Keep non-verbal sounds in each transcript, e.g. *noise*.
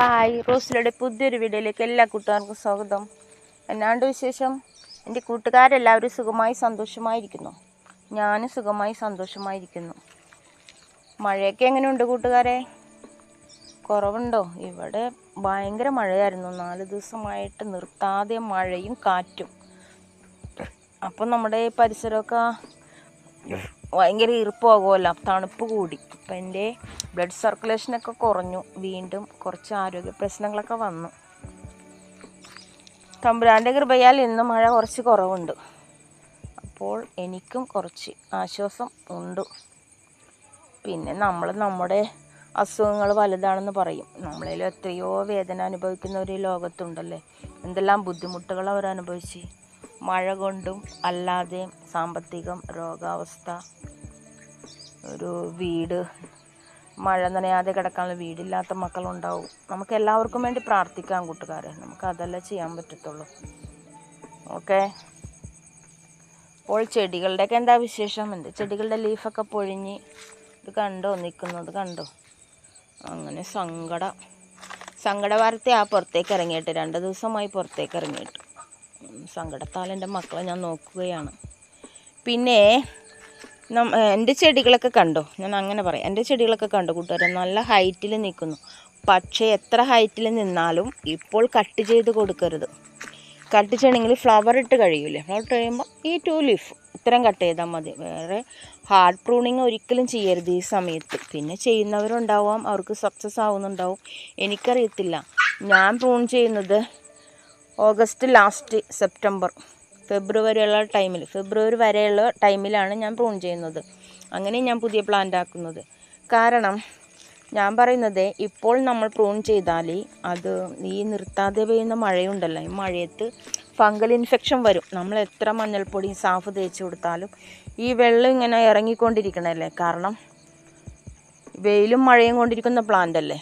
Hi. റോസിലയുടെ പുതിയൊരു വീഡിയോയിലേക്ക് എല്ലാ കൂട്ടുകാർക്കും സ്വാഗതം. എന്നാണ്ട് വിശേഷം? എന്റെ കൂട്ടുകാരെല്ലാവരും സുഖമായി സന്തോഷമായിരിക്കുന്നു. ഞാനും സുഖമായി സന്തോഷമായിരിക്കുന്നു. മഴയൊക്കെ എങ്ങനെയുണ്ട് കൂട്ടുകാരെ? കുറവുണ്ടോ? ഇവിടെ ഭയങ്കര മഴയായിരുന്നു. നാല് ദിവസമായിട്ട് നിർത്താതെ മഴയും കാറ്റും. അപ്പം നമ്മുടെ പരിസരമൊക്കെ ഭയങ്കര ഈർപ്പമാകുമല്ലോ തണുപ്പ് കൂടി. അപ്പം എന്റെ ബ്ലഡ് സർക്കുലേഷനൊക്കെ കുറഞ്ഞു. വീണ്ടും കുറച്ച് ആരോഗ്യ പ്രശ്നങ്ങളൊക്കെ വന്നു. തമ്പുരാന്റെ കൃപയാൽ ഇന്ന് മഴ കുറച്ച് കുറവുണ്ട്. അപ്പോൾ എനിക്കും കുറച്ച് ആശ്വാസം ഉണ്ട്. പിന്നെ നമ്മൾ നമ്മുടെ അസുഖങ്ങൾ വലുതാണെന്ന് പറയും. നമ്മളിൽ എത്രയോ വേദന അനുഭവിക്കുന്ന ഒരു ലോകത്തുണ്ടല്ലേ? എന്തെല്ലാം ബുദ്ധിമുട്ടുകൾ അവർ അനുഭവിച്ച്. മഴ കൊണ്ടും അല്ലാതെയും സാമ്പത്തികം രോഗാവസ്ഥ ഒരു വീട് മഴ നനയാതെ കിടക്കാനുള്ള വീടില്ലാത്ത മക്കളുണ്ടാവും. നമുക്ക് എല്ലാവർക്കും വേണ്ടി പ്രാർത്ഥിക്കാം കൂട്ടുകാരെ. നമുക്ക് അതല്ലേ ചെയ്യാൻ പറ്റത്തുള്ളൂ. ഓക്കെ? അപ്പോൾ ചെടികളുടെയൊക്കെ എന്താ വിശേഷം? എന്ത്? ചെടികളുടെ ലീഫൊക്കെ പൊഴിഞ്ഞ് ഇത് കണ്ടോ? നിൽക്കുന്നത് കണ്ടോ? അങ്ങനെ സങ്കട. സങ്കട വാർത്ത ആ പുറത്തേക്ക് ഇറങ്ങിയിട്ട് രണ്ട് ദിവസമായി പുറത്തേക്ക് ഇറങ്ങിയിട്ട്. സങ്കടത്താൽ എന്റെ മക്കളെ ഞാൻ നോക്കുകയാണ്. പിന്നെ എന്റെ ചെടികളൊക്കെ കണ്ടോ? ഞാൻ അങ്ങനെ പറയാം. എന്റെ ചെടികളൊക്കെ കണ്ടോ കൂട്ടുകാരെ? നല്ല ഹൈറ്റിൽ നിൽക്കുന്നു. പക്ഷേ എത്ര ഹൈറ്റിൽ നിന്നാലും ഇപ്പോൾ കട്ട് ചെയ്ത് കൊടുക്കരുത്. കട്ട് ചെയ്യണമെങ്കിൽ ഫ്ലവർ ഇട്ട് കഴിയൂലേ? ഫ്ലവർ ഇട്ട് കഴിയുമ്പോൾ ഈ ടു ലീഫ് ഇത്രയും കട്ട് ചെയ്താൽ മതി. വേറെ ഹാർഡ് പ്രൂണിങ് ഒരിക്കലും ചെയ്യരുത് ഈ സമയത്ത്. പിന്നെ ചെയ്യുന്നവരുണ്ടാവാം അവർക്ക് സക്സസ് ആവുന്നുണ്ടാവും. എനിക്കറിയത്തില്ല. ഞാൻ പ്രൂൺ ചെയ്യുന്നത് ഓഗസ്റ്റ് ലാസ്റ്റ് സെപ്റ്റംബർ. ഫെബ്രുവരിയുള്ള ടൈമിൽ ഫെബ്രുവരി വരെയുള്ള ടൈമിലാണ് ഞാൻ പ്രൂൺ ചെയ്യുന്നത്. അങ്ങനെ ഞാൻ പുതിയ പ്ലാന്റ് ആക്കുന്നത്. കാരണം ഞാൻ പറയുന്നത് ഇപ്പോൾ നമ്മൾ പ്രൂൺ ചെയ്താൽ അത് ഈ നിർത്താതെ പെയ്യുന്ന മഴയുണ്ടല്ലോ ഈ മഴയത്ത് ഫംഗൽ ഇൻഫെക്ഷൻ വരും. നമ്മൾ എത്ര മഞ്ഞൾപ്പൊടി സാഫ് തേച്ച് കൊടുത്താലും ഈ വെള്ളം ഇങ്ങനെ ഇറങ്ങിക്കൊണ്ടിരിക്കണല്ലേ കാരണം വെയിലും മഴയും കൊണ്ടിരിക്കുന്ന പ്ലാന്റ് അല്ലേ?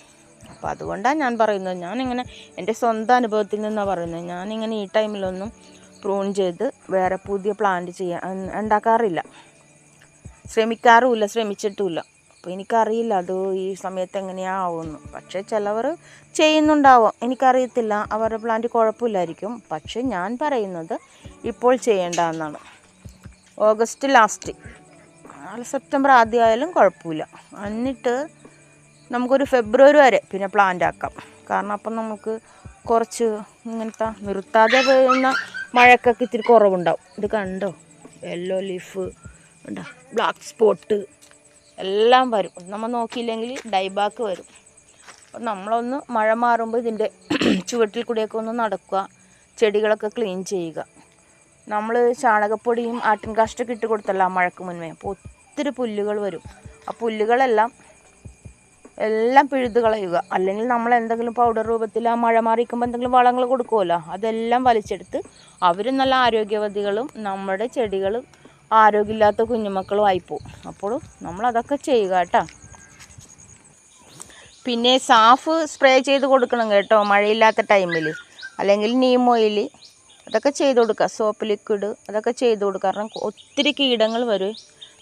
അപ്പോൾ അതുകൊണ്ടാണ് ഞാൻ പറയുന്നത്. ഞാനിങ്ങനെ എന്റെ സ്വന്തം അനുഭവത്തിൽ നിന്നാണ് പറയുന്നത്. ഞാനിങ്ങനെ ഈ ടൈമിലൊന്നും പ്രൂൺ ചെയ്ത് വേറെ പുതിയ പ്ലാന്റ് ചെയ്യാൻ ഉണ്ടാക്കാറില്ല. ശ്രമിക്കാറുമില്ല ശ്രമിച്ചിട്ടുമില്ല. അപ്പോൾ എനിക്കറിയില്ല അത് ഈ സമയത്ത് എങ്ങനെയാവുമെന്ന് പക്ഷേ ചിലവർ ചെയ്യുന്നുണ്ടാവും. എനിക്കറിയത്തില്ല. അവരുടെ പ്ലാന്റ് കുഴപ്പമില്ലായിരിക്കും. പക്ഷേ ഞാൻ പറയുന്നത് ഇപ്പോൾ ചെയ്യേണ്ട എന്നാണ് ഓഗസ്റ്റ് ലാസ്റ്റ് സെപ്റ്റംബർ ആദ്യമായാലും കുഴപ്പമില്ല. എന്നിട്ട് നമുക്കൊരു ഫെബ്രുവരി വരെ പിന്നെ പ്ലാന്റ് ആക്കാം. കാരണം അപ്പം നമുക്ക് കുറച്ച് ഇങ്ങനത്തെ നിർത്താതെ പെയ്യുന്ന മഴക്കൊക്കെ ഇത്തിരി കുറവുണ്ടാവും. ഇത് കണ്ടോ? യെല്ലോ ലീഫ് ഉണ്ടോ ബ്ലാക്ക് സ്പോട്ട് എല്ലാം വരും. നമ്മൾ നോക്കിയില്ലെങ്കിൽ ഡൈബാക്ക് വരും. അപ്പം നമ്മളൊന്ന് മഴ മാറുമ്പോൾ ഇതിന്റെ *clears throat* ചുവട്ടിൽ കൂടിയൊക്കെ ഒന്ന് നടക്കുക. ചെടികളൊക്കെ ക്ലീൻ ചെയ്യുക. നമ്മൾ ചാണകപ്പൊടിയും ആട്ടിൻ കാഷ്ടൊക്കെ ഇട്ട് കൊടുത്തല്ല മഴക്ക് മുൻപേ. അപ്പോൾ ഒത്തിരി പുല്ലുകൾ വരും. ആ പുല്ലുകളെല്ലാം എല്ലാം പിഴുത് കളയുക. അല്ലെങ്കിൽ നമ്മൾ എന്തെങ്കിലും പൗഡർ രൂപത്തിൽ ആ മഴ മാറിക്കുമ്പോൾ എന്തെങ്കിലും വളങ്ങൾ കൊടുക്കുമല്ലോ അതെല്ലാം വലിച്ചെടുത്ത് അവരും നല്ല ആരോഗ്യവതികളും നമ്മുടെ ചെടികൾ ആരോഗ്യമില്ലാത്ത കുഞ്ഞുമക്കളും ആയിപ്പോവും. അപ്പോൾ നമ്മളതൊക്കെ ചെയ്യുക കേട്ടോ. പിന്നെ സാഫ് സ്പ്രേ ചെയ്ത് കൊടുക്കണം കേട്ടോ മഴയില്ലാത്ത ടൈമിൽ അല്ലെങ്കിൽ നീം ഓയിൽ അതൊക്കെ ചെയ്ത് കൊടുക്കുക. സോപ്പ് ലിക്വിഡ് അതൊക്കെ ചെയ്ത് കൊടുക്കുക. കാരണം ഒത്തിരി കീടങ്ങൾ വരും.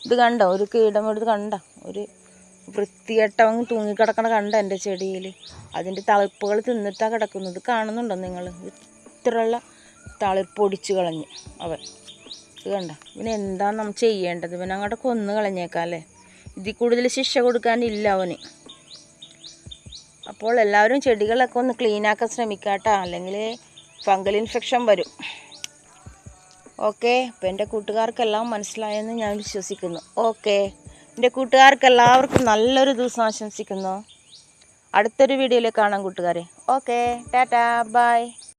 ഇത് കണ്ടോ? ഒരു കീടം എടുത്ത് കണ്ട? ഒരു വൃത്തികെട്ടവങ്ങ് തൂങ്ങിക്കിടക്കണ കണ്ട എന്റെ ചെടിയിൽ. അതിന്റെ തളിപ്പുകൾ തിന്നിട്ടാണ് കിടക്കുന്നത്. കാണുന്നുണ്ടോ നിങ്ങൾ? ഇത്രയുള്ള തളിപ്പ് ഒടിച്ചു കളഞ്ഞ് അവൻ. ഇത് കണ്ട. ഇവന് എന്താ നമ്മൾ ചെയ്യേണ്ടത്? ഇവൻ അങ്ങോട്ട് കൊന്നു കളഞ്ഞേക്കാം അല്ലേ ഇതിൽ കൂടുതൽ ശിക്ഷ കൊടുക്കാനില്ല അവന്. അപ്പോൾ എല്ലാവരും ചെടികളൊക്കെ ഒന്ന് ക്ലീനാക്കാൻ ശ്രമിക്കാട്ടോ. അല്ലെങ്കിൽ ഫംഗൽ ഇൻഫെക്ഷൻ വരും. ഓക്കെ. അപ്പോൾ എന്റെ കൂട്ടുകാർക്കെല്ലാം മനസ്സിലായെന്ന് ഞാൻ വിശ്വസിക്കുന്നു. ഓക്കെ. എന്റെ കൂട്ടുകാർക്ക് എല്ലാവർക്കും നല്ലൊരു ദിവസം ആശംസിക്കുന്നു. അടുത്തൊരു വീഡിയോയിൽ കാണാം കൂട്ടുകാരെ. Okay tata bye